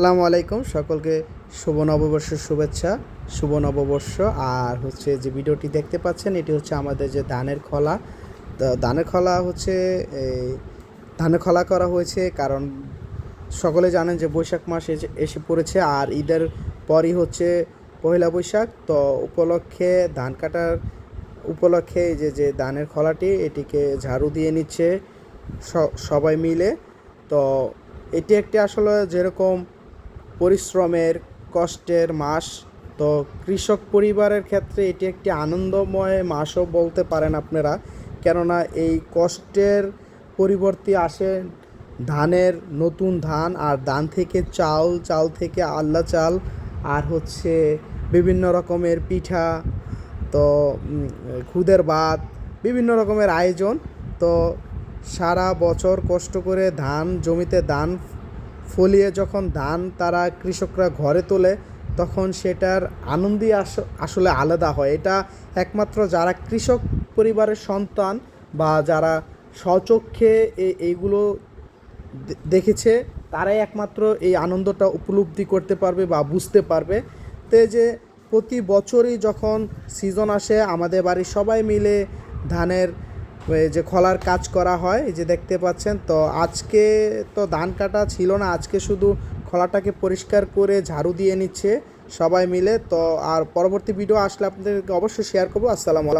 আসসালামু আলাইকুম। সকলকে শুভ নববর্ষের শুভেচ্ছা, শুভ নববর্ষ। আর হচ্ছে যে ভিডিওটি দেখতে পাচ্ছেন, এটি হচ্ছে আমাদের যে ধানের খলা। তো ধানের খলা হচ্ছে ধানের খলা করা হয়েছে কারণ সকলে জানেন যে বৈশাখ মাস এসে- পড়েছে আর ঈদের পরই হচ্ছে পয়লা বৈশাখ। তো উপলক্ষে ধান কাটার উপলক্ষে এই যে যে ধানের খলাটি, এটিকে ঝাড়ু দিয়ে নিচ্ছে সবাই মিলে। তো এটি একটি আসলে যেরকম পরিশ্রমের কষ্টের মাস। তো কৃষক পরিবারের ক্ষেত্রে এটি একটি আনন্দময় মাসও বলতে পারেন আপনারা। কেননা এই কষ্টের পরিবর্তে আসে ধানের নতুন ধান, আর ধান থেকে চাল চাল থেকে আল্লা চাল, আর হচ্ছে বিভিন্ন রকমের পিঠা, তো খুদের ভাত, বিভিন্ন রকমের আয়োজন। তো সারা বছর কষ্ট করে ধান, জমিতে ধান ফলিয়ে যখন ধান তারা কৃষকরা ঘরে তোলে, তখন সেটার আনন্দই আস- আসলে আলাদা হয়। এটা একমাত্র যারা কৃষক পরিবারের সন্তান বা যারা স্বচক্ষে এইগুলো দেখেছে, তারাই একমাত্র এই আনন্দটা উপলব্ধি করতে পারবে বা বুঝতে পারবে। তো যে প্রতি বছরই যখন সিজন আসে, আমাদের বাড়ির সবাই মিলে ধানের এই যে খলার কাজ করা হয়, এই যে দেখতে পাচ্ছেন, তো আজকে তো ধান কাটা ছিল না, আজকে শুধু খলাটাকে পরিষ্কার করে ঝাড়ু দিয়ে নিচ্ছে সবাই মিলে, তো আর পরবর্তী ভিডিও আসলে আপনাদেরকে অবশ্যই শেয়ার করব। আসসালামু আলাইকুম।